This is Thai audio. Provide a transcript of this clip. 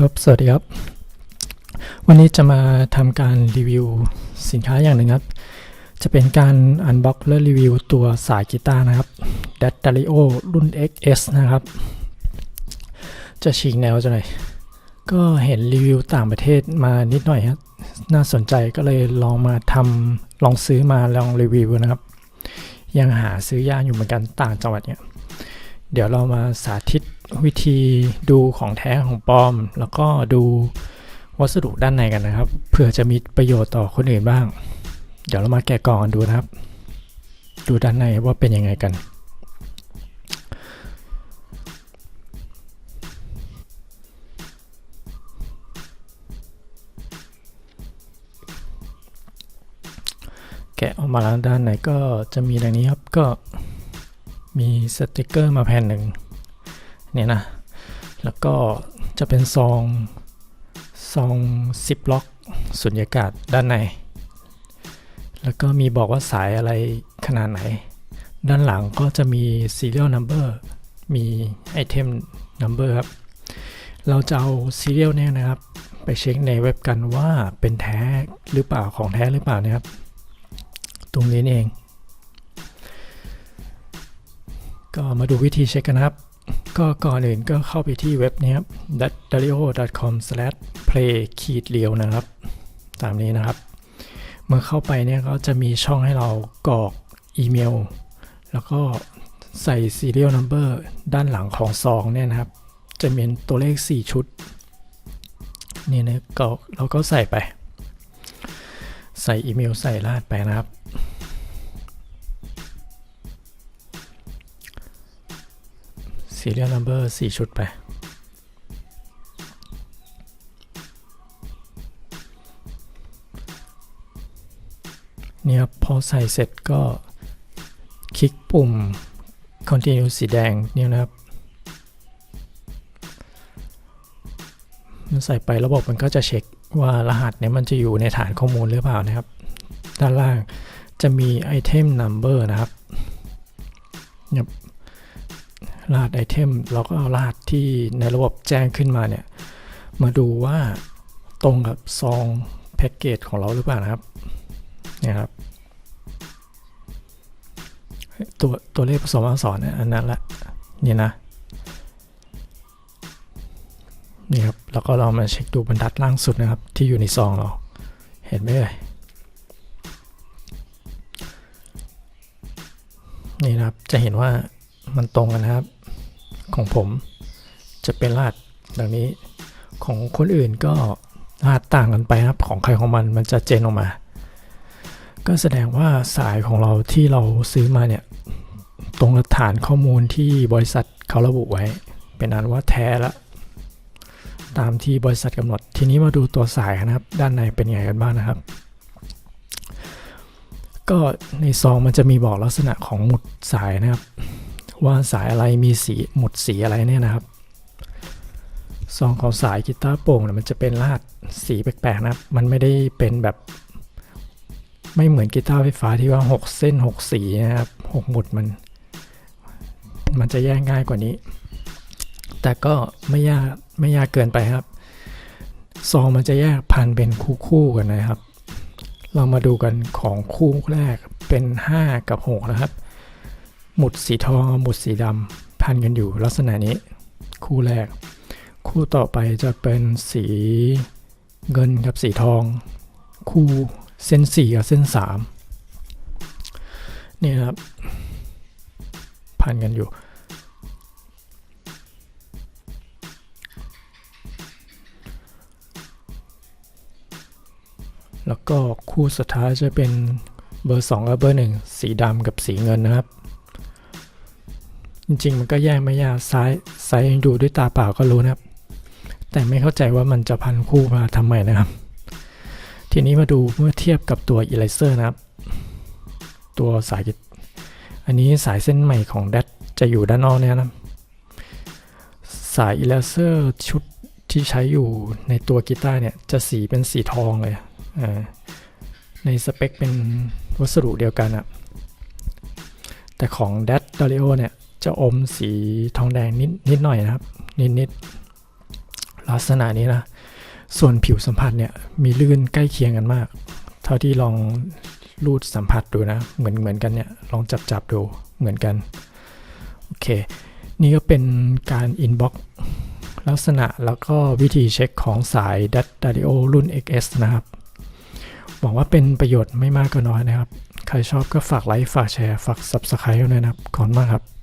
ครับ สวัสดีครับ วันนี้จะมาทำการรีวิวสินค้าอย่างหนึ่งครับ จะเป็นการอันบ็อกและรีวิวตัวสายกีตาร์นะครับ d a d a r i o รุ่น XS นะครับ จะฉีกแนวจะหน่อย ก็เห็นรีวิวต่างประเทศมานิดหน่อยครับน่าสนใจก็เลยลองมาทำลองซื้อมาลองรีวิวนะครับ ยังหาซื้อยากอยู่เหมือนกันต่างจังหวัดเนี่ย เดี๋ยวเรามาสาธิตวิธีดูของแท้ของปลอม แล้วก็ดูวัสดุด้านในกันนะครับ เพื่อจะมีประโยชน์ต่อคนอื่นบ้าง เดี๋ยวเรามาแกะกล่องกันดูนะครับ ดูด้านในว่าเป็นยังไงกัน แกะออกมาแล้วด้านในก็จะมีดังนี้ครับก็ มีสติกเกอร์มาแผ่นหนึ่งเนี่ยนะ แล้วก็จะเป็นซองซองซิปล็อกสุญญากาศด้านใน แล้วก็มีบอกว่าสายอะไรขนาดไหน ด้านหลังก็จะมี serial number มีไอเทม number ครับ เราจะเอา serial เนี่ยนะครับ ไปเช็คในเว็บกันว่าเป็นแท้หรือเปล่าของแท้หรือเปล่านะครับ ตรงนี้เอง ก็มาดูวิธีเช็คกันครับ ก็ก่อนอื่นก็เข้าไปที่เว็บนี้ครับ dario.com/play ขีดเรียวนะครับ ตามนี้นะครับ เมื่อเข้าไปเนี่ยก็จะมีช่องให้เรากรอกอีเมล แล้วก็ใส่ serial number ด้านหลังของซองเนี่ยนะครับ จะมีตัวเลข 4 ชุด นี่นะก็เราก็ใส่ไป ใส่อีเมลใส่รหัสไปนะครับ serial number 4ชุดไป เนี่ยพอใส่เสร็จก็คลิกปุ่ม continue สีแดงเนี่ยนะครับ มันใส่ไประบบมันก็จะเช็คว่ารหัสเนี่ยมันจะอยู่ในฐานข้อมูลหรือเปล่านะครับ ด้านล่างจะมี item number นะครับเนี่ย รหัสไอเทมเราก็เอารหัสที่ในระบบแจ้งขึ้นมาเนี่ย มาดูว่าตรงกับซองแพ็กเกจของเราหรือเปล่านะครับเนี่ยครับ ตัวตัวเลขผสมอักษรเนี่ยอันนั้นละนี่นะนี่ครับแล้วก็เรามาเช็คดูบรรทัดล่างสุดนะครับ ที่อยู่ในซองเราเห็นไหมเอ่ยนี่นะครับจะเห็นว่า มันตรงกันะครับ ของผมจะเป็นรหัสดังนี้ของคนอื่นก็รหัสต่างกันไปครับ ของใครของมันมันจะเจนออกมา ก็แสดงว่าสายของเราที่เราซื้อมาเนี่ย ตรงกับฐานข้อมูลที่บริษัทเขาระบุไว้ เป็นอันว่าแท้ละตามที่บริษัทกำหนด ทีนี้มาดูตัวสายนะครับ ด้านในเป็นไงกันบ้างนะครับ ก็ในซองมันจะมีบอกลักษณะของหมุดสายนะครับ ว่าสายอะไรมีสีหมดสีอะไรเนี่ยนะครับซองของสายกีตาร์โปร่งเนี่ยมันจะเป็นรหัสสีแปลกๆนะครับ มันไม่ได้เป็นแบบไม่เหมือนกีตาร์ไฟฟ้าที่ว่า 6 เส้น 6 สีนะครับ 6 หมุดมัน มันจะแยกง่ายกว่านี้ แต่ก็ไม่ยากไม่ยากเกินไปครับ ซองมันจะแยกพันเป็นคู่ๆกันนะครับ เรามาดูกันของคู่แรกเป็น 5 กับ 6 นะครับ หมุดสีทองหมุดสีดำพันกันอยู่ลักษณะนี้ คู่แรก คู่ต่อไปจะเป็นสีเงินกับสีทอง คู่เส้นสี่กับเส้นสามนี่ครับ พันกันอยู่ แล้วก็คู่สุดท้ายจะเป็นเบอร์ 2 กับเบอร์ 1 สีดำกับสีเงินนะครับ จริง ๆ มันก็แยกไม่ยากซ้ายซ้ายดูด้วยตาเปล่าก็รู้นะครับ แต่ไม่เข้าใจว่ามันจะพันคู่มาทำไมนะครับ ทีนี้มาดูเมื่อเทียบกับตัวอีไลเซอร์นะครับ ตัวสายอันนี้สายเส้นใหม่ของแดดจะอยู่ด้านนอกเนี่ยนะสายอีไลเซอร์ชุดที่ใช้อยู่ในตัวกีตาร์เนี่ยจะสีเป็นสีทองเลยในสเปคเป็นวัสดุเดียวกันอะแต่ของ d a d d a r i o เนี่ย จะอมสีทองแดงนิดนิดหน่อยนะครับ นิดนิดลักษณะนี้นะ ส่วนผิวสัมผัสเนี่ยมีลื่นใกล้เคียงกันมาก เท่าที่ลองรูดสัมผัสดูนะ เหมือนเหมือนกันเนี่ย ลองจับจับดูเหมือนกัน โอเค นี่ก็เป็นการอินบ็อกลักษณะแล้วก็วิธีเช็คของสาย d a d a d i o รุ่น XS นะครับหวังว่าเป็นประโยชน์ไม่มากก็น้อยนะครับ ใครชอบก็ฝากไลค์ ฝากแชร์ ฝาก Subscribe ด้วยนะครับ ขอบคุณมากครับ